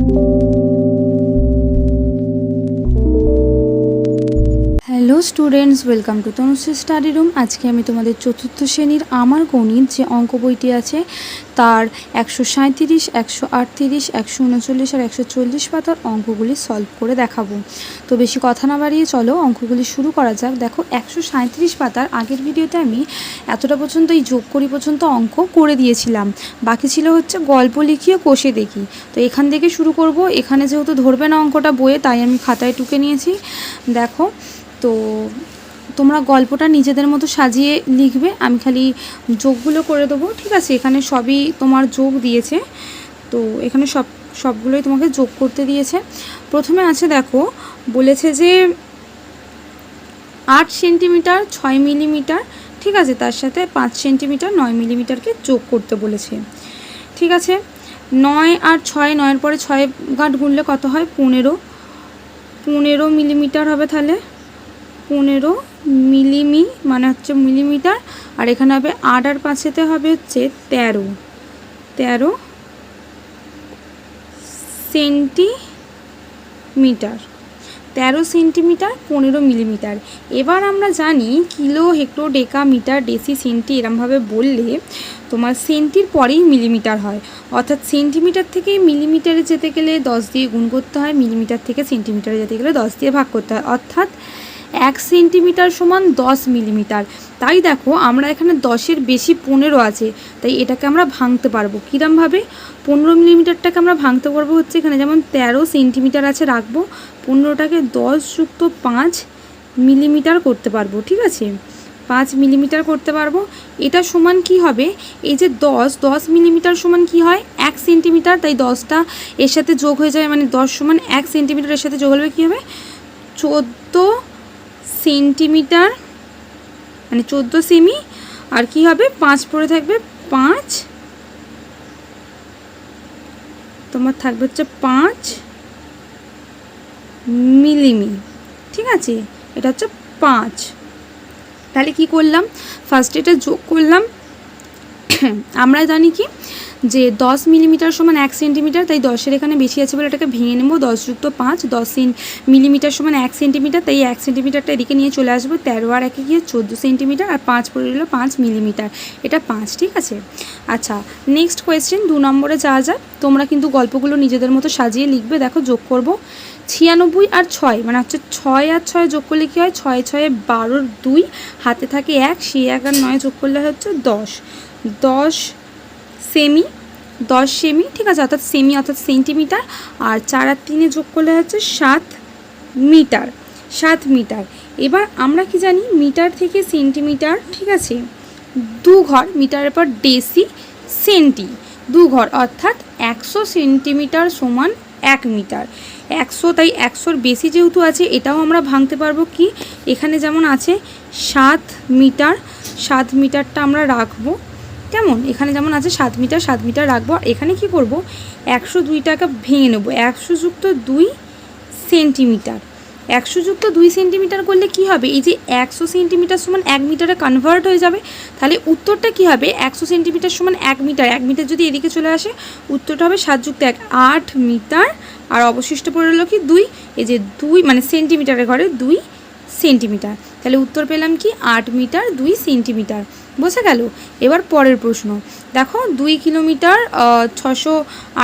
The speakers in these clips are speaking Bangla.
Thank you. Hello students, welcome to Tanushree study room. আজকে আমি তোমাদের চতুর্থ শ্রেণির আমার গণিত যে অঙ্ক বইটি আছে, তার একশো সাঁত্রিশ একশো আটত্রিশ, একশো উনচল্লিশ আর একশো চল্লিশ পাতার অঙ্কগুলি সলভ করে দেখাবো। তো বেশি কথা না বাড়িয়ে চলো, অঙ্কগুলি শুরু করা যাক। দেখো, একশো সাঁত্রিশ পাতার আগের ভিডিওতে আমি এতটা পর্যন্ত এই যোগ করি পর্যন্ত অঙ্ক করে দিয়েছিলাম। বাকি ছিল হচ্ছে গল্প লিখিয়ে কষে দেখি। তো এখান থেকে শুরু করব। এখানে যেহেতু ধরবে না অঙ্কটা বইয়ে, তাই আমি খাতায় টুকে নিয়েছি। দেখো তো তোমরা গল্পটা নিজেদের মতো সাজিয়ে লিখবে, আমি খালি যোগগুলো করে দেবো, ঠিক আছে? এখানে সবই তোমার যোগ দিয়েছে। তো এখানে সব, সবগুলোই তোমাকে যোগ করতে দিয়েছে। প্রথমে আছে দেখো, বলেছে যে আট সেন্টিমিটার ছয় মিলিমিটার, ঠিক আছে? তার সাথে পাঁচ সেন্টিমিটার নয় মিলিমিটারকে যোগ করতে বলেছে। ঠিক আছে? নয় আর ছয়, নয়ের পরে ছয় গাঁট গুনলে কত হয়? পনেরো। পনেরো মিলিমিটার হবে তাহলে? পনেরো মিলিমি মানে হচ্ছে মিলিমিটার, আর এখানে হবে আট আর পাঁচেতে হবে হচ্ছে তেরো। তেরো সেন্টিমিটার। তেরো সেন্টিমিটার, পনেরো মিলিমিটার। এবার আমরা জানি kilo hecto deca metre deci, centi এরমভাবে বললে তোমার সেন্টির পরেই মিলিমিটার হয়। অর্থাৎ সেন্টিমিটার থেকে মিলিমিটারে যেতে গেলে দশ দিয়ে গুণ করতে হয়, মিলিমিটার থেকে সেন্টিমিটারে যেতে গেলে দশ দিয়ে ভাগ করতে হয়। অর্থাৎ এক সেন্টিমিটার সমান দশ মিলিমিটার। তাই দেখো, আমরা এখানে দশের বেশি পনেরো আছে, তাই এটাকে আমরা ভাঙতে পারব। কীরমভাবে? পনেরো মিলিমিটারটাকে আমরা ভাঙতে পারব হচ্ছে এখানে যেমন তেরো সেন্টিমিটার আছে রাখব, পনেরোটাকে দশ যুক্ত পাঁচ মিলিমিটার করতে পারব, ঠিক আছে? পাঁচ মিলিমিটার করতে পারব। এটা সমান কি হবে? এই যে দশ দশ মিলিমিটার সমান কি হয়? এক সেন্টিমিটার, তাই দশটা এর সাথে যোগ হয়ে যায় মানে দশ সমান এক সেন্টিমিটার এর সাথে যোগ হলে কী হবে? চোদ্দ সেন্টিমিটার মানে চোদ্দ সেমি, আর কি হবে? পাঁচ পড়ে থাকবে পাঁচ। তোমার থাকবে হচ্ছে পাঁচ মিলিমি, ঠিক আছে? এটা হচ্ছে পাঁচ। তাহলে কি করলাম? ফার্স্ট এটা যোগ করলাম। আমরা জানি কি? যে দশ মিলিমিটার সমান এক সেন্টিমিটার, তাই দশের এখানে বেশি আছে বলে এটাকে ভেঙে নেব। দশ যুক্ত পাঁচ, দশ মিলিমিটার সমান এক সেন্টিমিটার, তাই এক সেন্টিমিটারটা এদিকে নিয়ে চলে আসব। তেরো আর একে গিয়ে চোদ্দ সেন্টিমিটার আর পাঁচ পড়ে গেলো পাঁচ মিলিমিটার। এটা পাঁচ, ঠিক আছে? আচ্ছা নেক্সট কোয়েশ্চেন দু নম্বরে যাওয়া যাক তোমরা কিন্তু গল্পগুলো নিজেদের মতো সাজিয়ে লিখবে। দেখো, যোগ করব। ছিয়ানব্বই আর ছয় মানে হচ্ছে ছয় আর ছয় যোগ করলে কী হয়? ছয়, ছয়ে বারোর দুই, হাতে থাকে এক সে এক আর নয় যোগ করলে হচ্ছে দশ। দশ সেমি, দশ সেমি, ঠিক আছে, অর্থাৎ সেমি, অর্থাৎ সেন্টিমিটার, আর চার আর তিনে যোগ করলে হচ্ছে সাত মিটার সাত মিটার। এবার আমরা কি জানি, মিটার থেকে সেন্টিমিটার, ঠিক আছে, দু ঘর, মিটারের পর ডেসি, সেন্টি, দু ঘর, অর্থাৎ একশো সেন্টিমিটার সমান এক মিটার। একশো, তাই একশোর বেশি যেহেতু আছে, এটাও আমরা ভাঙতে পারব কি? এখানে যেমন আছে, সাত মিটার, সাত মিটারটা আমরা রাখব। কেমন? এখানে যেমন আছে সাত মিটার সাত মিটার রাখব। আর এখানে কি করব? একশো দুই টাকা ভেঙে নেব। একশো যুক্ত দুই সেন্টিমিটার। একশো যুক্ত দুই সেন্টিমিটার করলে কি হবে? এই যে একশো সেন্টিমিটার সমান এক মিটারে কনভার্ট হয়ে যাবে, তাহলে উত্তরটা কি হবে? একশো সেন্টিমিটার সমান এক মিটার। এক মিটার যদি এদিকে চলে আসে, উত্তরটা হবে সাত যুক্ত এক, আট মিটার। আর অবশিষ্ট পড়ে রইল কি? দুই। এই যে দুই মানে সেন্টিমিটারের ঘরে দুই সেন্টিমিটার। তাহলে উত্তর পেলাম কি? আট মিটার, দুই সেন্টিমিটার। বোঝা গেল? এবার পরের প্রশ্ন। দেখো, দুই কিলোমিটার ছশো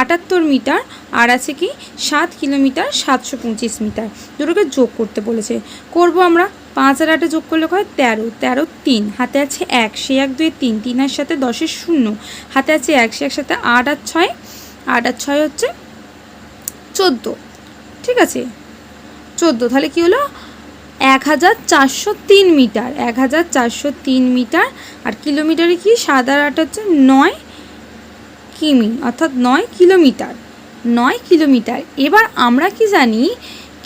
আটাত্তর মিটার, আর আছে কি? সাত কিলোমিটার, সাতশো পঁচিশ মিটার। দুটোকে যোগ করতে বলেছে। করব আমরা? পাঁচ আর আটে যোগ করলে হয় তেরো। তেরো, তিন। হাতে আছে এক, সে এক দুই তিন। তিন তিনের সাথে দশের শূন্য। হাতে আছে এক, সে একসাথে আট আর ছয়। আট আর ছয় হচ্ছে চোদ্দ। ঠিক আছে? চোদ্দ। তাহলে কী হলো? এক হাজার চারশো তিন মিটার, এক হাজার চারশো তিন মিটার, আর কিলোমিটারে কি? সাত আর আট হচ্ছে নয় কিমি, অর্থাৎ নয় কিলোমিটার নয় কিলোমিটার। এবার আমরা কি জানি,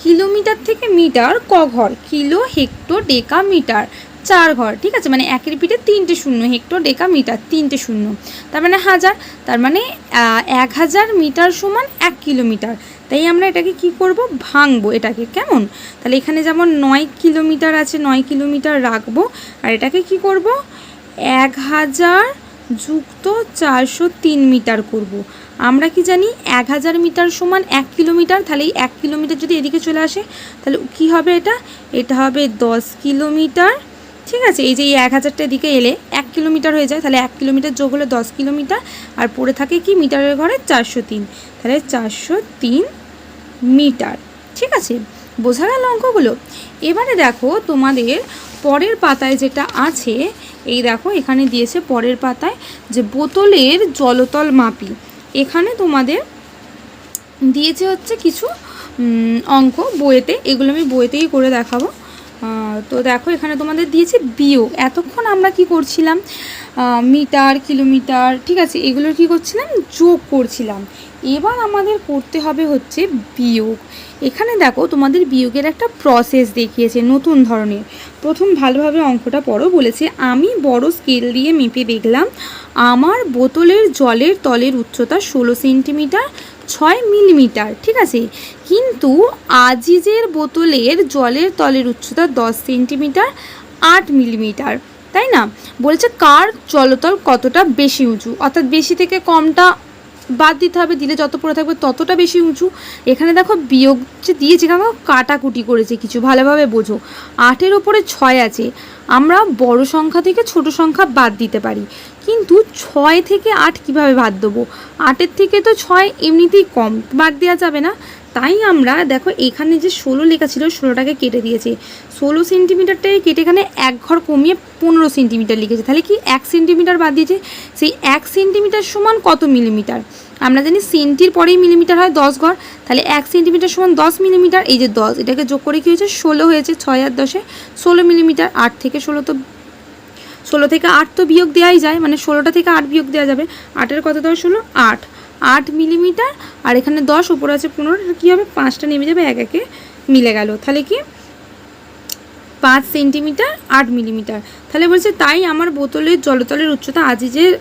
কিলোমিটার থেকে মিটার ক ঘর? কিলো হেক্টো ডেকা মিটার চার ঘর, ঠিক আছে? মানে একের পিঠে তিনটে শূন্য হেক্টো ডেকা মিটার তিনটে শূন্য। তার মানে হাজার, তার মানে এক হাজার মিটার সমান এক কিলোমিটার। তাই আমরা এটাকে কি করব? ভাঙবো এটাকে, কেমন? তাহলে এখানে যেমন নয় কিলোমিটার আছে, নয় কিলোমিটার রাখব, আর এটাকে কি করব? এক হাজার যুক্ত চারশো তিন মিটার করব। আমরা কি জানি, এক হাজার মিটার সমান এক কিলোমিটার, তাহলে এই এক কিলোমিটার যদি এদিকে চলে আসে, তাহলে কি হবে এটা? এটা হবে দশ কিলোমিটার, ঠিক আছে? এই যে এই এক হাজারটা এদিকে এলে এক কিলোমিটার হয়ে যায়, তাহলে এক কিলোমিটার যোগ হলে দশ কিলোমিটার, আর পড়ে থাকে কি? মিটারের ঘরে চারশো তিন। তাহলে চারশো তিন মিটার। ঠিক আছে? বোঝা গেল অঙ্কগুলো? এবারে দেখো তোমাদের পরের পাতায় যেটা আছে, এই দেখো এখানে দিয়েছে পরের পাতায় যে বোতলের জলতল মাপি। এখানে তোমাদের দিয়েছে হচ্ছে কিছু অঙ্ক বইয়েতে। এগুলো আমি বইয়েতেই করে দেখাবো। তো দেখো এখানে তোমাদের দিয়েছে বিয়োগ। এতক্ষণ আমরা কি করছিলাম? মিটার, কিলোমিটার, ঠিক আছে, এগুলোর কি করছিলাম? যোগ করছিলাম। এবার আমাদের করতে হবে হচ্ছে বিয়োগ। এখানে দেখো, তোমাদের বিয়োগের একটা প্রসেস দেখিয়েছে নতুন ধরনের। প্রথম ভালোভাবে অঙ্কটা পড়ো, বলেছে, আমি বড় স্কেল দিয়ে মেপে দেখলাম, আমার বোতলের জলের তলের উচ্চতা ষোলো সেন্টিমিটার, ছয় মিলিমিটার, ঠিক আছে? কিন্তু আজিজের বোতলের জলের তলের উচ্চতা দশ সেন্টিমিটার, আট মিলিমিটার। তাই না? বলছে কার চলতল কতটা বেশি উঁচু? অর্থাৎ বেশি থেকে কমটা বাদ দিতে হবে, দিলে যত পড়ে থাকবে ততটা বেশি উঁচু। এখানে দেখো বিয়োগ যে দিয়েছে কেন কাটাকুটি করেছে কিছু, ভালোভাবে বোঝো। আটের ওপরে ছয় আছে। আমরা বড় সংখ্যা থেকে ছোট সংখ্যা বাদ দিতে পারি। কিন্তু ছয় থেকে আট কীভাবে বাদ দেবো? আটের থেকে তো ছয় এমনিতেই কম, বাদ দেওয়া যাবে না। তাই আমরা, দেখো, এখানে যে ষোলো লেখা ছিল, ষোলোটাকে কেটে দিয়েছে। ষোলো সেন্টিমিটারটাকে কেটে এখানে এক ঘর কমিয়ে পনেরো সেন্টিমিটার লিখেছে। তাহলে কি এক সেন্টিমিটার বাদ দিয়েছে? সেই এক সেন্টিমিটার সমান কত মিলিমিটার? আমরা জানি সেন্টির পরেই মিলিমিটার হয় দশ ঘর। তাহলে এক সেন্টিমিটার সমান দশ মিলিমিটার, এই যে দশ, এটাকে যোগ করে কী হয়েছে? ষোলো হয়েছে ছয় আর দশে। ষোলো মিলিমিটার, আট থেকে ষোলো তো ষোলো থেকে আট তো বিয়োগ দেওয়াই যায় মানে ষোলোটা থেকে আট বিয়োগ দেওয়া যাবে। আটের কত দশ হলো আট। আট মিলিমিটার, আর এখানে দশ উপর আছে পনেরো কী হবে? পাঁচটা নেমে যাবে, এক একে মিলে গেল। তাহলে কি? পাঁচ সেন্টিমিটার, আট মিলিমিটার। তাহলে বলছে, তাই আমার বোতলের জলতলের উচ্চতা আজিজের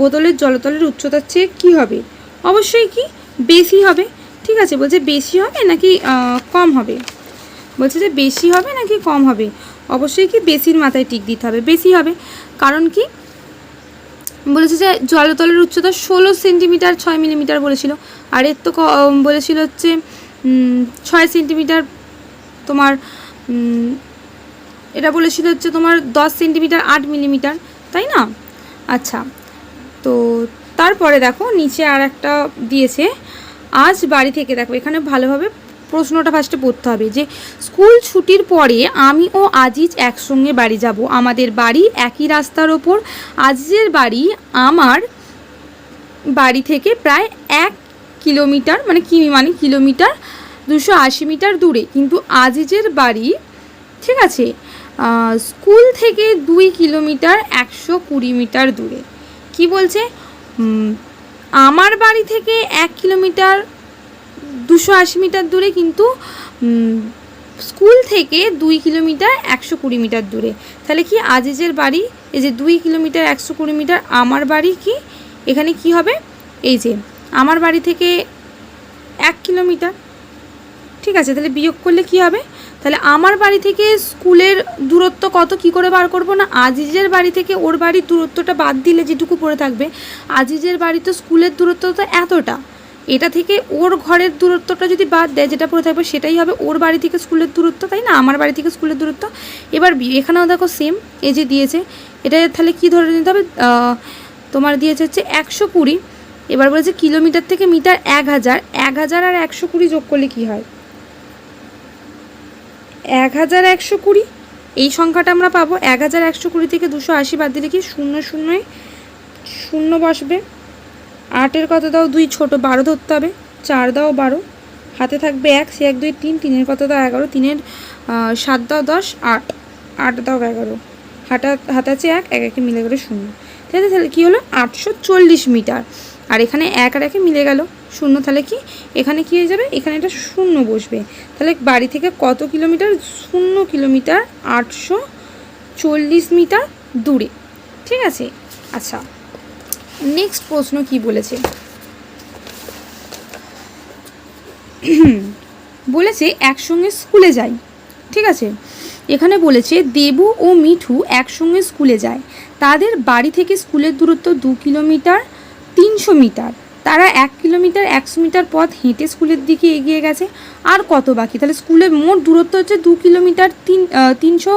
বোতলের জলতলের উচ্চতার চেয়ে কী হবে? অবশ্যই কি? বেশি হবে। ঠিক আছে? বলছে, বেশি হবে নাকি কম হবে? বলছে যে, বেশি হবে নাকি কম হবে? অবশ্যই কি বেশির মাথায় টিক দিতে হবে বেশি হবে। কারণ কি? বলেছে যে জলতলের উচ্চতা ষোলো সেন্টিমিটার ছয় মিলিমিটার বলেছিল। আর এর তো বলেছিল হচ্ছে ছয় সেন্টিমিটার তোমার এটা বলেছিল হচ্ছে তোমার দশ সেন্টিমিটার আট মিলিমিটার, তাই না? আচ্ছা তো তারপরে দেখো নিচে আর একটা দিয়েছে, আজ বাড়ি থেকে দেখো, এখানে ভালোভাবে প্রশ্নটা ফার্স্টে পড়তে হবে যে স্কুল ছুটির পরে আমি ও আজিজ একসঙ্গে বাড়ি যাব। আমাদের বাড়ি একই রাস্তার ওপর। আজিজের বাড়ি আমার বাড়ি থেকে প্রায় এক কিলোমিটার মানে কিমি মানে কিলোমিটার? দুশো আশি মিটার দূরে। কিন্তু আজিজের বাড়ি, ঠিক আছে স্কুল থেকে দুই কিলোমিটার একশো কুড়ি মিটার দূরে। কি বলছে? আমার বাড়ি থেকে এক কিলোমিটার দুশো আশি মিটার দূরে কিন্তু স্কুল থেকে দুই কিলোমিটার একশো কুড়ি মিটার দূরে। তাহলে কি আজিজের বাড়ি? এই যে দুই কিলোমিটার একশো কুড়ি মিটার, আমার বাড়ি কি? এখানে কি হবে? এই যে, আমার বাড়ি থেকে এক কিলোমিটার। ঠিক আছে, তাহলে বিয়োগ করলে কি হবে? তাহলে আমার বাড়ি থেকে স্কুলের দূরত্ব কত? কি করে বার করব না? আজিজের বাড়ি থেকে ওর বাড়ির দূরত্বটা বাদ দিলে যেটুকু পড়ে থাকবে, আজিজের বাড়ি তো স্কুলের দূরত্ব তো এতটা। এটা থেকে ওর ঘরের দূরত্বটা যদি বাদ দেয়, যেটা পড়ে থাকবে সেটাই হবে ওর বাড়ি থেকে স্কুলের দূরত্ব, তাই না? আমার বাড়ি থেকে স্কুলের দূরত্ব। এবার এখানেও দেখো সেম এই যে দিয়েছে, এটা তাহলে কি ধরে নিতে হবে? তোমার দিয়েছে হচ্ছে একশো কুড়ি। এবার বলেছে কিলোমিটার থেকে মিটার এক হাজার। এক হাজার আর একশো কুড়ি যোগ করলে কি হয়? এক হাজার একশো কুড়ি। এই সংখ্যাটা আমরা পাবো। এক হাজার একশো কুড়ি থেকে দুশো আশি বাদ দিলে কি শূন্য শূন্যই শূন্য বসবে? আটের কত দাও, দুই ছোট, বারো ধরতে হবে। চার দাও, বারো। হাতে থাকবে এক, সে এক, দুই, তিন। তিনের কত দাও, এগারো। তিনের সাত দাও, দশ, আট। আট দাও, এগারো। হাটা, হাতে আছে এক এক, একে মিলে গেলো শূন্য। ঠিক আছে তাহলে কী হলো? আটশো চল্লিশ মিটার। আর এখানে এক আর একে মিলে গেল শূন্য। তাহলে কি? এখানে কি হয়ে যাবে? এখানে এটা শূন্য বসবে। তাহলে বাড়ি থেকে কত কিলোমিটার? শূন্য কিলোমিটার আটশো চল্লিশ মিটার দূরে। ঠিক আছে? আচ্ছা। নেক্সট প্রশ্ন কি বলেছে? বলেছে, একসঙ্গে স্কুলে যাই। ঠিক আছে? এখানে বলেছে, দেবু ও মিঠু একসঙ্গে স্কুলে যায়। তাদের বাড়ি থেকে স্কুলের দূরত্ব দু কিলোমিটার, তিনশো মিটার। তারা এক কিলোমিটার, একশো মিটার পথ হেঁটে স্কুলের দিকে এগিয়ে গেছে। আর কত বাকি? তাহলে স্কুলের মোট দূরত্ব হচ্ছে দু কিলোমিটার, তিন তিনশো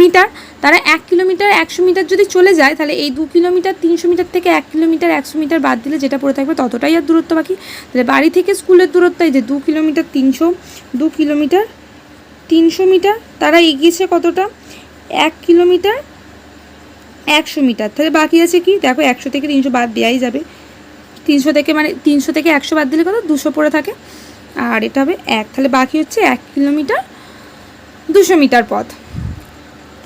মিটার, তারা এক কিলোমিটার একশো মিটার যদি চলে যায়, তাহলে এই দু কিলোমিটার তিনশো মিটার থেকে এক কিলোমিটার একশো মিটার বাদ দিলে যেটা পড়ে থাকবে ততটাই আর দূরত্ব বাকি। তাহলে বাড়ি থেকে স্কুলের দূরত্ব, এই যে দু কিলোমিটার তিনশো, দু কিলোমিটার তিনশো মিটার, তারা এগিয়েছে কতটা? এক কিলোমিটার একশো মিটার। তাহলে বাকি আছে কি? দেখো একশো থেকে তিনশো বাদ দেওয়াই যাবে। তিনশো থেকে মানে তিনশো থেকে একশো বাদ দিলে কত? দুশো পড়ে থাকে। আর এটা হবে এক। তাহলে বাকি হচ্ছে এক কিলোমিটার দুশো মিটার পথ।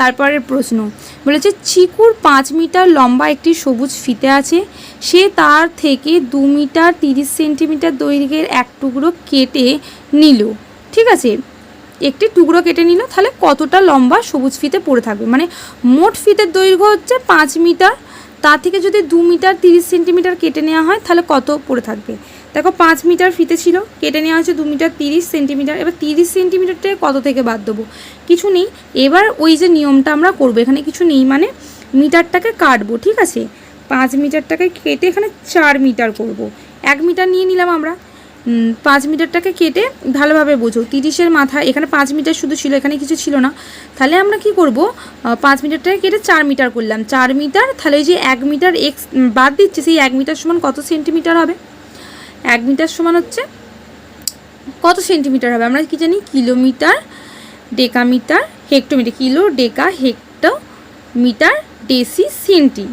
তারপরের প্রশ্ন বলেছে, চিকুর পাঁচ মিটার লম্বা একটি সবুজ ফিতে আছে। সে তার থেকে দু মিটার তিরিশ সেন্টিমিটার দৈর্ঘ্যের এক টুকরো কেটে নিল। ঠিক আছে, একটি টুকরো কেটে নিল, তাহলে কতটা লম্বা সবুজ ফিতে পড়ে থাকবে? মানে মোট ফিতের দৈর্ঘ্য হচ্ছে পাঁচ মিটার তা থেকে যদি দু মিটার তিরিশ সেন্টিমিটার কেটে নেওয়া হয়, তাহলে কত পড়ে থাকবে? দেখো, পাঁচ মিটার ফিতে ছিল, কেটে নেওয়া হয়েছে দু মিটার তিরিশ সেন্টিমিটার। এবার তিরিশ সেন্টিমিটারটা কত থেকে বাদ দেবো? কিছু নেই। এবার ওই যে নিয়মটা আমরা করব, এখানে কিছু নেই মানে মিটারটাকে কাটবো, ঠিক আছে? পাঁচ মিটারটাকে কেটে এখানে চার মিটার করব। এক মিটার নিয়ে নিলাম আমরা। পাঁচ মিটারটাকে কেটে ভালোভাবে বোঝো। তিরিশের মাথা, এখানে পাঁচ মিটার শুধু ছিল, এখানে কিছু ছিল না। তাহলে আমরা কি করব? পাঁচ মিটারটাকে কেটে চার মিটার করলাম। চার মিটার, তাহলে ওই যে এক মিটার এক্স বাদ দিচ্ছে, সেই এক মিটার সমান কত সেন্টিমিটার হবে? এক মিটার সমান হচ্ছে। কত সেন্টিমিটার হবে? আমরা কি জানি? Kilometre, decametre, hectometre, kilo, deca hecto metre deci, centi.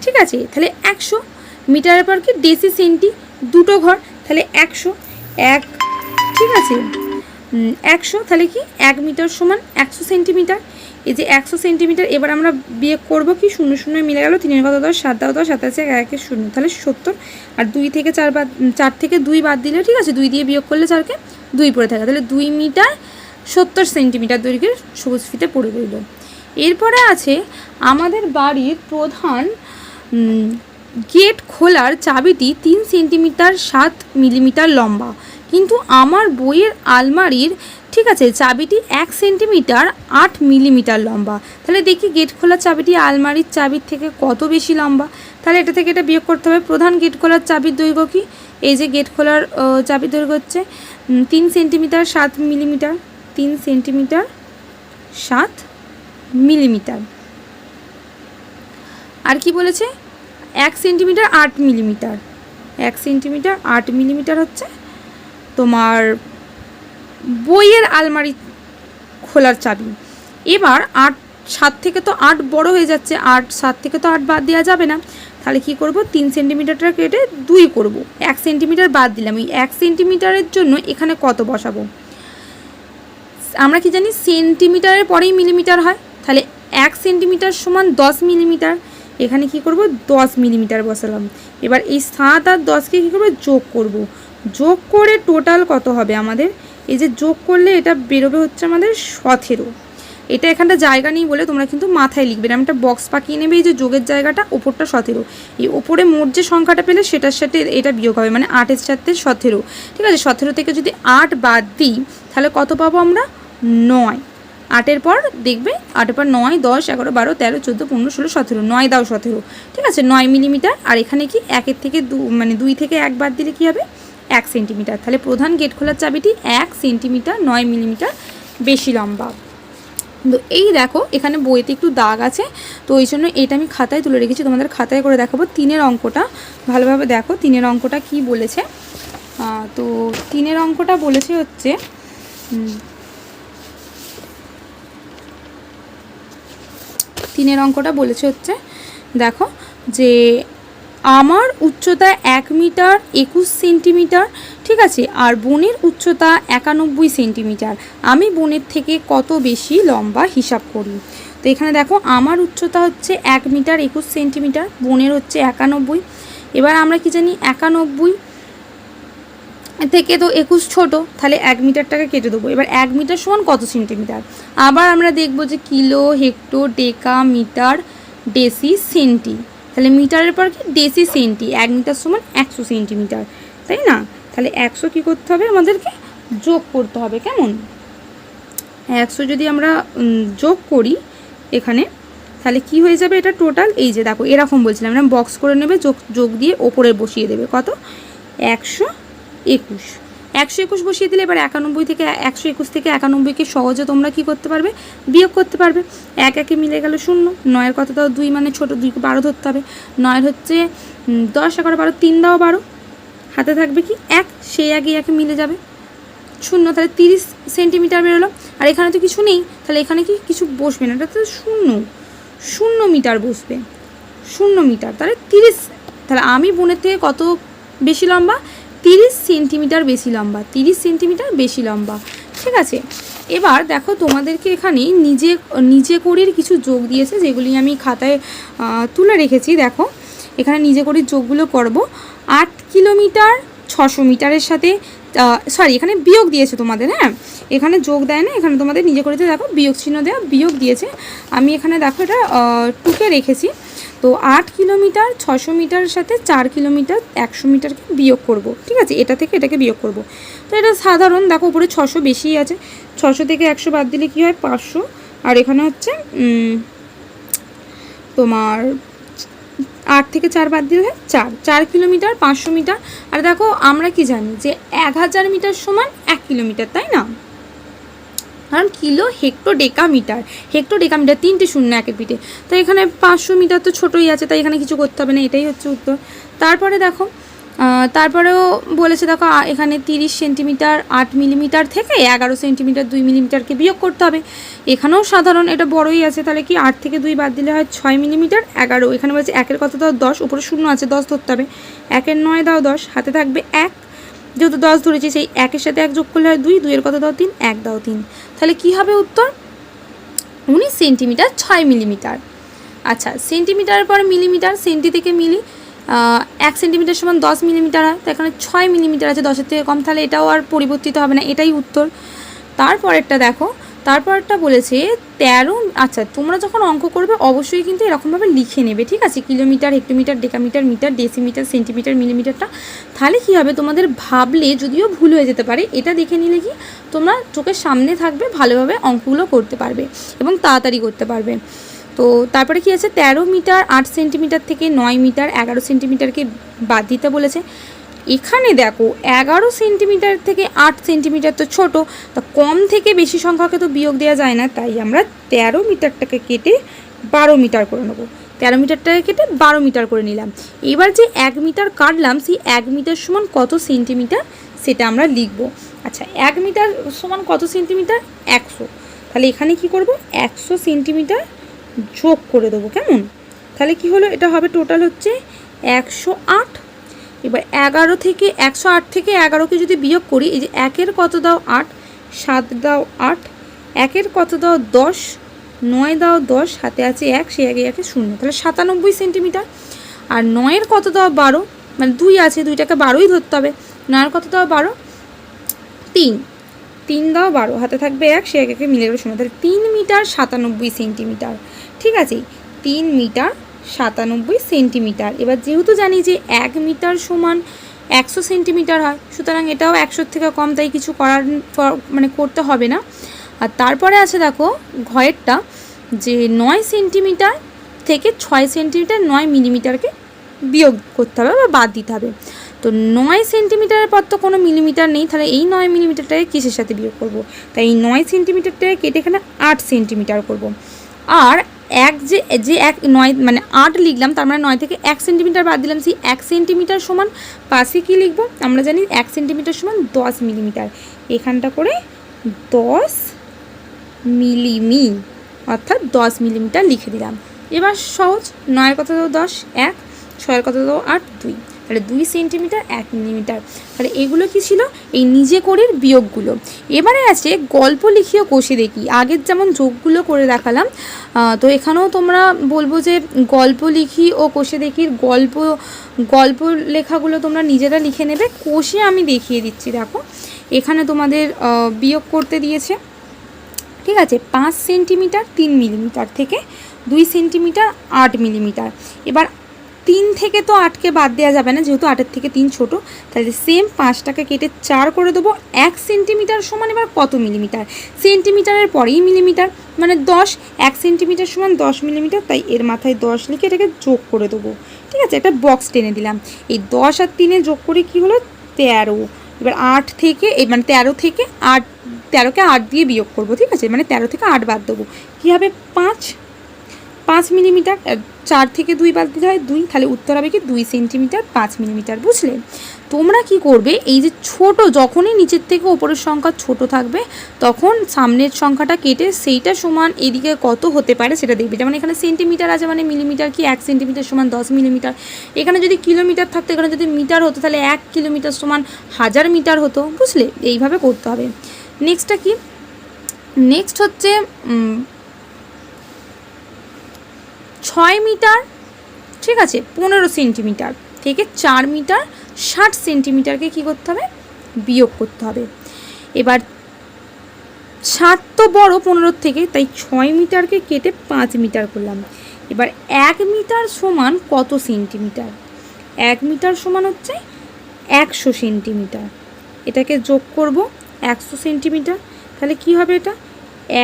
ঠিক আছে? তাহলে একশো। মিটারের পর কি? ডেসি, সেন্টি, দুটো ঘর। তাহলে একশো। এক। ঠিক আছে? একশো। তাহলে কি? এক মিটার সমান একশো সেন্টিমিটার। এই যে একশো সেন্টিমিটার, এবার আমরা বিয়ে করব কি শূন্য শূন্য মিলে গেল, তিনের কত দশ, সাত দাও দশ সাত আছে এক, একে, শূন্য, তাহলে সত্তর। আর দুই থেকে চার বাদ, চার থেকে দুই বাদ দিলে ঠিক আছে, দুই দিয়ে বিয়োগ করলে চারকে দুই পড়ে থাকে, তাহলে দুই মিটার সত্তর সেন্টিমিটার দৈর্ঘ্যের সবুজ ফিতে পড়ে রইল। এরপরে আছে আমাদের বাড়ির প্রধান গেট খোলার চাবিটি তিন সেন্টিমিটার সাত মিলিমিটার লম্বা। কিন্তু আমার বইয়ের আলমারির ঠিক আছে, চাবিটি এক সেন্টিমিটার আট মিলিমিটার লম্বা। তাহলে দেখি গেট খোলার চাবিটি আলমারির চাবির থেকে কত বেশি লম্বা? তাহলে এটা থেকে এটা বিয়োগ করতে হবে। প্রধান গেট খোলার চাবির দৈর্ঘ্য কি? এই যে গেট খোলার চাবির দৈর্ঘ্য হচ্ছে তিন সেন্টিমিটার সাত মিলিমিটার, তিন সেন্টিমিটার সাত মিলিমিটার। আর কি বলেছে? এক সেন্টিমিটার আট মিলিমিটার। এক সেন্টিমিটার আট মিলিমিটার হচ্ছে তোমার বইয়ের আলমারি খোলার চাবি। এবার আট, সাত থেকে তো আট বড় হয়ে যাচ্ছে, আট, সাত থেকে তো আট বাদ দেওয়া যাবে না। তাহলে কি করব? তিন সেন্টিমিটারটা কেটে দুই করব। এক সেন্টিমিটার বাদ দিলাম। ওই এক সেন্টিমিটারের জন্য এখানে কত বসাবো? আমরা কি জানি, সেন্টিমিটারের পরেই মিলিমিটার হয়। তাহলে এক সেন্টিমিটার সমান দশ মিলিমিটার। এখানে কি করব? দশ মিলিমিটার বসালাম। এবার এই সাত আর দশকে কী করব? যোগ করব। যোগ করে টোটাল কত হবে আমাদের? এই যে যোগ করলে এটা বেরোবে হচ্ছে আমাদের সতেরো। এটা এখানটা জায়গা নেই বলে তোমরা কিন্তু মাথায় লিখবে না। আমি একটা বক্স পাকিয়ে নেবে, এই যে যোগের জায়গাটা, ওপরটা সতেরো। এই ওপরে মোট যে সংখ্যাটা পেলে সেটার সাথে এটা বিয়োগ হবে মানে আটের সাথে সতেরো। ঠিক আছে? সতেরো থেকে যদি আট বাদ দিই, তাহলে কত পাবো আমরা? নয়। আটের পর দেখবে, আটের পর নয়, দশ, এগারো, বারো, তেরো, চোদ্দ, পনেরো, ষোলো, সতেরো। নয় দাও সতেরো। ঠিক আছে? নয় মিলিমিটার। আর এখানে কি একের থেকে দু মানে দুই থেকে এক বাদ দিলে কী হবে? এক সেন্টিমিটার। তাহলে প্রধান গেট খোলার চাবিটি এক সেন্টিমিটার, নয় মিলিমিটার বেশি লম্বা। তো এই দেখো, এখানে বইতে একটু দাগ আছে, তো ওই জন্য এটা আমি খাতায় তুলে রেখেছি, তোমাদের খাতায় করে দেখাবো। তিনের অঙ্কটা, ভালোভাবে দেখো, তিনের অঙ্কটা কি বলেছে? তো তিনের অঙ্কটা বলেছে হচ্ছে তিনের অঙ্কটা বলেছে হচ্ছে, দেখো যে আমার উচ্চতা এক মিটার একুশ সেন্টিমিটার, ঠিক আছে? আর বোনের উচ্চতা একানব্বই সেন্টিমিটার। আমি বোনের থেকে কত বেশি লম্বা হিসাব করি? তো এখানে দেখো, আমার উচ্চতা হচ্ছে এক মিটার একুশ সেন্টিমিটার, বোনের হচ্ছে একানব্বই। এবার আমরা কি জানি, একানব্বই থেকে তো একুশ ছোট, তাহলে এক মিটারটাকে কেটে দেবো। এবার এক মিটার সমান কত সেন্টিমিটার? আবার আমরা দেখব যে kilo, hectare, deca, metre, deci, centi. তাহলে মিটারের পর কি? ডেসি সেন্টি, এক মিটার সমান একশো সেন্টিমিটার, তাই না? তাহলে একশো কী করতে হবে? আমাদেরকে যোগ করতে হবে, কেমন? একশো যদি আমরা যোগ করি এখানে, তাহলে কি হয়ে যাবে এটা টোটাল এই যে দেখো, এরকম বলছিলাম, এরকম বক্স করে নেবে, যোগ যোগ দিয়ে ওপরে বসিয়ে দেবে। কত? একশো একুশ। একশো একুশ বসিয়ে দিলে এবার একানব্বই থেকে একশো একুশ থেকে একানব্বইকে সহজে তোমরা কি করতে পারবে? বিয়োগ করতে পারবে। এক একে মিলে গেল শূন্য। নয়ের কত দাও? দুই মানে ছোটো দুইকে বারো ধরতে হবে। নয়ের হচ্ছে দশ, এগারো, বারো, তিন দাও বারো। হাতে থাকবে কি? এক। সেই আগে একে মিলে যাবে। শূন্য। তাহলে তিরিশ সেন্টিমিটার বেরোলো। আর এখানে তো কিছু নেই। তাহলে এখানে কি? কিছু বসবে না। এটা তো শূন্য। শূন্য মিটার বসবে। শূন্য মিটার। তাহলে তিরিশ। তাহলে আমি বোনের থেকে কত বেশি লম্বা? তিরিশ সেন্টিমিটার বেশি লম্বা, তিরিশ সেন্টিমিটার বেশি লম্বা। ঠিক আছে? এবার দেখো তোমাদেরকে এখানে নিজে নিজে করির কিছু যোগ দিয়েছে, যেগুলি আমি খাতায় তুলে রেখেছি, দেখো। এখানে নিজে করির যোগগুলো করব। আট কিলোমিটার ছশো মিটারের সাথে সরি এখানে বিয়োগ দিয়েছে তোমাদের হ্যাঁ? এখানে যোগ দেয় না, এখানে তোমাদের নিজে করেতে দেখো বিয়োগ চিহ্ন দেওয়া বিয়োগ দিয়েছে। আমি এখানে দেখো এটা টুকে রেখেছি। তো আট কিলোমিটার ছশো মিটারের সাথে চার কিলোমিটার, একশো মিটারকে বিয়োগ করব, ঠিক আছে? এটা থেকে এটাকে বিয়োগ করব। তো এটা সাধারণ, দেখো উপরে ছশো বেশিই আছে। ছশো থেকে একশো বাদ দিলে কী হয়? পাঁচশো। আর এখানে হচ্ছে তোমার আট থেকে চার বাদ দিলে হয় চার। চার কিলোমিটার, পাঁচশো মিটার। আর দেখো, আমরা কি জানি যে এক হাজার মিটার সমান এক কিলোমিটার, তাই না? কারণ kilo hecto deca metre hecto deca metre তিনটে শূন্য একের পিঠে। তো এখানে পাঁচশো মিটার তো ছোটোই আছে, তাই এখানে কিছু করতে হবে না, এটাই হচ্ছে উত্তর। তারপরে দেখো তারপরেও বলেছে, দেখো এখানে তিরিশ সেন্টিমিটার, আট মিলিমিটার থেকে এগারো সেন্টিমিটার, দুই মিলিমিটারকে বিয়োগ করতে হবে। এখানেও সাধারণ, এটা বড়ই আছে, তাহলে কি আট থেকে দুই বাদ দিলে হয় ছয় মিলিমিটার, এগারো, এখানে বলছে একের কথা দাও দশ, উপরে শূন্য আছে, দশ ধরতে হবে। একের নয় দাও দশ, হাতে থাকবে এক যেহেতু দশ ধরেছি, সেই একের সাথে এক যোগ করলে হয় দুই, দুইয়ের কত দাও তিন? এক দাও তিন। তাহলে কি হবে উত্তর? উনিশ সেন্টিমিটার ছয় মিলিমিটার আচ্ছা সেন্টিমিটারের পর মিলিমিটার সেন্টি থেকে মিলি এক সেন্টিমিটার সমান দশ মিলিমিটার হয়, তো এখানে ছয় মিলিমিটার আছে, দশের থেকে কম, তাহলে এটাও আর পরিবর্তিত হবে না, এটাই উত্তর। তারপরেরটা দেখো তারপরটা বলেছে, তেরো আচ্ছা তোমরা যখন অঙ্ক করবে অবশ্যই কিন্তু এরকমভাবে লিখে নেবে, ঠিক আছে? Kilometre, hectometre, decametre, metre, decimetre, centimetre, মিলিমিটারটা। তাহলে কী হবে? তোমাদের ভাবলে যদিও ভুল হয়ে যেতে পারে, এটা দেখে নিলে কি তোমরা চোখের সামনে থাকবে, ভালোভাবে অঙ্কগুলো করতে পারবে এবং তাড়াতাড়ি করতে পারবে। তো তারপরে কি আছে? তেরো মিটার, আট সেন্টিমিটার থেকে নয় মিটার, এগারো সেন্টিমিটারকে বাদ দিতে বলেছে। এখানে দেখো, এগারো সেন্টিমিটার থেকে আট সেন্টিমিটার তো ছোট, তা কম থেকে বেশি সংখ্যাকে তো বিয়োগ দেওয়া যায় না, তাই আমরা তেরো মিটারটাকে কেটে বারো মিটার করে নেব। তেরো মিটারটাকে কেটে বারো মিটার করে নিলাম। এবার যে এক মিটার কাটলাম, সেই এক মিটার সমান কত সেন্টিমিটার সেটা আমরা লিখব। আচ্ছা এক মিটার সমান কত সেন্টিমিটার একশো। তাহলে এখানে কি করব? একশো সেন্টিমিটার যোগ করে দেবো, কেমন? তাহলে কি হলো? এটা হবে টোটাল হচ্ছে একশো আট এবার এগারো থেকে একশো আট থেকে এগারোকে যদি বিয়োগ করি, এই যে একের কত দাও আট? সাত দাও আট। একের কত দাও দশ? নয় দাও দশ। হাতে আছে এক সে আগে একে শূন্য। তাহলে সাতানব্বই সেন্টিমিটার। আর নয়ের কত দাও বারো? মানে দুই আছে, দুইটাকে বারোই ধরতে হবে। নয়ের কত দাও বারো? তিন। তিন দাও বারো। হাতে থাকবে এক সে একে মিলে গেলে শূন্য। তাহলে তিন মিটার সাতানব্বই সেন্টিমিটার। ঠিক আছে? তিন মিটার সাতানব্বই সেন্টিমিটার। এবার যেহেতু জানি যে এক মিটার সমান একশো সেন্টিমিটার হয়, সুতরাং এটাও একশোর থেকে কম তাই কিছু করার মানে করতে হবে না। আর তারপরে আছে দেখো ঘয়েরটা, যে নয় সেন্টিমিটার থেকে ছয় সেন্টিমিটার নয় মিলিমিটারকে বিয়োগ করতে হবে বা বাদ দিতে হবে। তো নয় সেন্টিমিটারের পর তো কোনো মিলিমিটার নেই, তাহলে এই নয় মিলিমিটারটাকে কিসের সাথে বিয়োগ করব? তাই এই নয় সেন্টিমিটারটাকে কেটে এখানে আট সেন্টিমিটার করব। আর এক যে যে এক নয় মানে আট লিখলাম, তার মানে নয় থেকে এক সেন্টিমিটার বাদ দিলাম, সেই এক সেন্টিমিটার সমান পাশে কী লিখব? আমরা জানি এক সেন্টিমিটার সমান দশ মিলিমিটার এখানটা করে দশ মিলিমি, অর্থাৎ দশ মিলিমিটার লিখে দিলাম। এবার সহজ, নয়ের কথা দাও দশ, এক, ছয়ের কথা দেবো আট, দুই। তাহলে দুই সেন্টিমিটার, এক মিলিমিটার। তাহলে এগুলো কি ছিল? এই নিজে করির বিয়োগগুলো। এবারে আছে গল্প লিখিও কষে দেখি। আগের যেমন যোগগুলো করে দেখালাম তো এখানেও তোমরা বলব যে গল্প লিখি ও কষে দেখির গল্প গল্প লেখাগুলো তোমরা নিজেরা লিখে নেবে। কষে আমি দেখিয়ে দিচ্ছি, দেখো। এখানে তোমাদের বিয়োগ করতে দিয়েছে। ঠিক আছে, পাঁচ সেন্টিমিটার, তিন মিলিমিটার থেকে দুই সেন্টিমিটার, আট মিলিমিটার। এবার তিন থেকে তো আটকে বাদ দেওয়া যাবে না, যেহেতু আটের থেকে তিন ছোট, তাহলে সেম পাঁচটাকে কেটে চার করে দেবো, এক সেন্টিমিটার সমান এবার কত মিলিমিটার সেন্টিমিটারের পরেই মিলিমিটার মানে দশ, এক সেন্টিমিটার সমান দশ মিলিমিটার তাই এর মাথায় দশ লিখে এটাকে যোগ করে দেবো। ঠিক আছে, একটা বক্স টেনে দিলাম। এই দশ আর তিনে যোগ করে কি হলো? তেরো। এবার আট থেকে, এই মানে তেরো থেকে আট, তেরোকে আট দিয়ে বিয়োগ করব, ঠিক আছে? মানে তেরো থেকে আট বাদ দেবো। কী হবে? পাঁচ। পাঁচ মিলিমিটার চার থেকে দুই বাদ দিতে হয় দুই, তাহলে উত্তর হবে কি দুই সেন্টিমিটার, পাঁচ মিলিমিটার, বুঝলে? তোমরা কি করবে, এই যে ছোট, যখনই নিচের থেকে ওপরের সংখ্যা ছোট থাকবে, তখন সামনের সংখ্যাটা কেটে সেইটা সমান এদিকে কত হতে পারে সেটা দেখবে। যেমন এখানে সেন্টিমিটার আছে মানে মিলিমিটার কি, এক সেন্টিমিটার সমান দশ মিলিমিটার। এখানে যদি কিলোমিটার থাকতো, এখানে যদি মিটার হতো, তাহলে এক কিলোমিটার সমান হাজার মিটার হতো, বুঝলে? এইভাবে করতে হবে। নেক্সটটা কি? নেক্সট হচ্ছে ছয় মিটার, ঠিক আছে, পনেরো সেন্টিমিটার থেকে চার মিটার, ষাট সেন্টিমিটারকে কী করতে হবে? বিয়োগ করতে হবে। এবার ষাট তো বড় পনেরোর থেকে, তাই ছয় মিটারকে কেটে পাঁচ মিটার করলাম। এবার এক মিটার সমান কত সেন্টিমিটার? এক মিটার সমান হচ্ছে একশো সেন্টিমিটার। এটাকে যোগ করব একশো সেন্টিমিটার, তাহলে কি হবে এটা?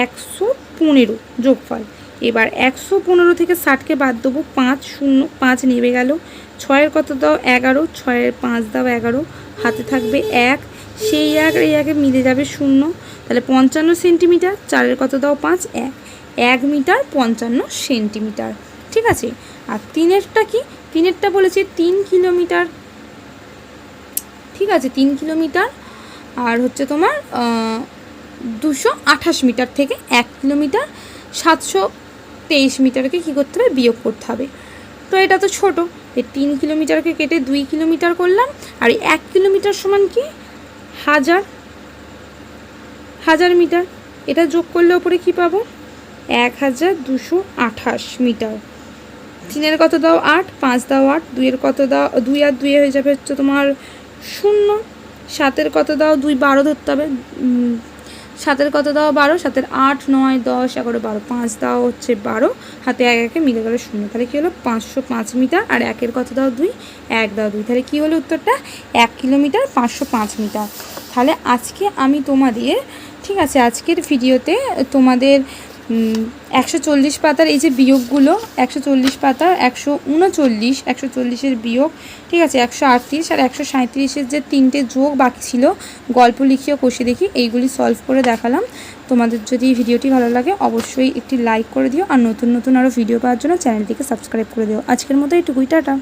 একশো পনেরো যোগফল। এবার একশো পনেরো থেকে ষাটকে বাদ দেবো। পাঁচ শূন্য, পাঁচ নেমে গেল। ছয়ের কত দাও? এগারো। ছয়ের পাঁচ দাও এগারো। হাতে থাকবে এক। সেই এক, এই একে মিলে যাবে শূন্য। তাহলে পঞ্চান্ন সেন্টিমিটার। চারের কত দাও? পাঁচ, এক। এক মিটার, পঞ্চান্ন সেন্টিমিটার। ঠিক আছে? আর তিনেরটা কি? তিনেরটা বলেছে তিন কিলোমিটার। ঠিক আছে, তিন কিলোমিটার। আর হচ্ছে তোমার দুশো আঠাশ মিটার থেকে এক কিলোমিটার। সাতশো তেইশ মিটারকে কী করতে হবে? বিয়োগ করতে হবে। তো এটা তো ছোটো। এই তিন কিলোমিটারকে কেটে দুই কিলোমিটার করলাম। আর এক কিলোমিটার সমান কি? হাজার। হাজার মিটার। এটা যোগ করলে ওপরে কি পাবো? এক হাজার দুশো আঠাশ মিটার। তিনের কত দাও আট? পাঁচ দাও আট। দুইয়ের কত দাও, দুই আর দুই হয়ে যাবে হচ্ছে তোমার শূন্য। সাতের কত দাও? দুই বারো ধরতে হবে। সাতের কত দাও? বারো। সাতের আট, নয়, দশ, এগারো, বারো, পাঁচ দাও হচ্ছে বারো। হাতে এক একে মিলে গেলো শূন্য। তাহলে কী হলো? পাঁচশো পাঁচ মিটার। আর একের কত দাও? দুই। এক দাও দুই। তাহলে কী হলো উত্তরটা? এক কিলোমিটার, পাঁচশো পাঁচ মিটার। তাহলে আজকে আমি তোমাদের, ঠিক আছে, আজকের ভিডিওতে তোমাদের একশো চল্লিশ পাতার এই যে বিয়োগগুলো, একশো চল্লিশ পাতার একশো উনচল্লিশ, একশো চল্লিশের বিয়োগ, ঠিক আছে, একশো আটত্রিশ আর একশো সাঁত্রিশের যে তিনটে যোগ বাকি ছিল, গল্প লিখিয়ে কষে দেখি, এইগুলি সলভ করে দেখালাম। তোমাদের যদি ভিডিওটি ভালো লাগে, অবশ্যই একটি লাইক করে দিও, আর নতুন নতুন আরও ভিডিও পাওয়ার জন্য চ্যানেলটিকে সাবস্ক্রাইব করে দিও। আজকের মতো এইটুকুই টাটা।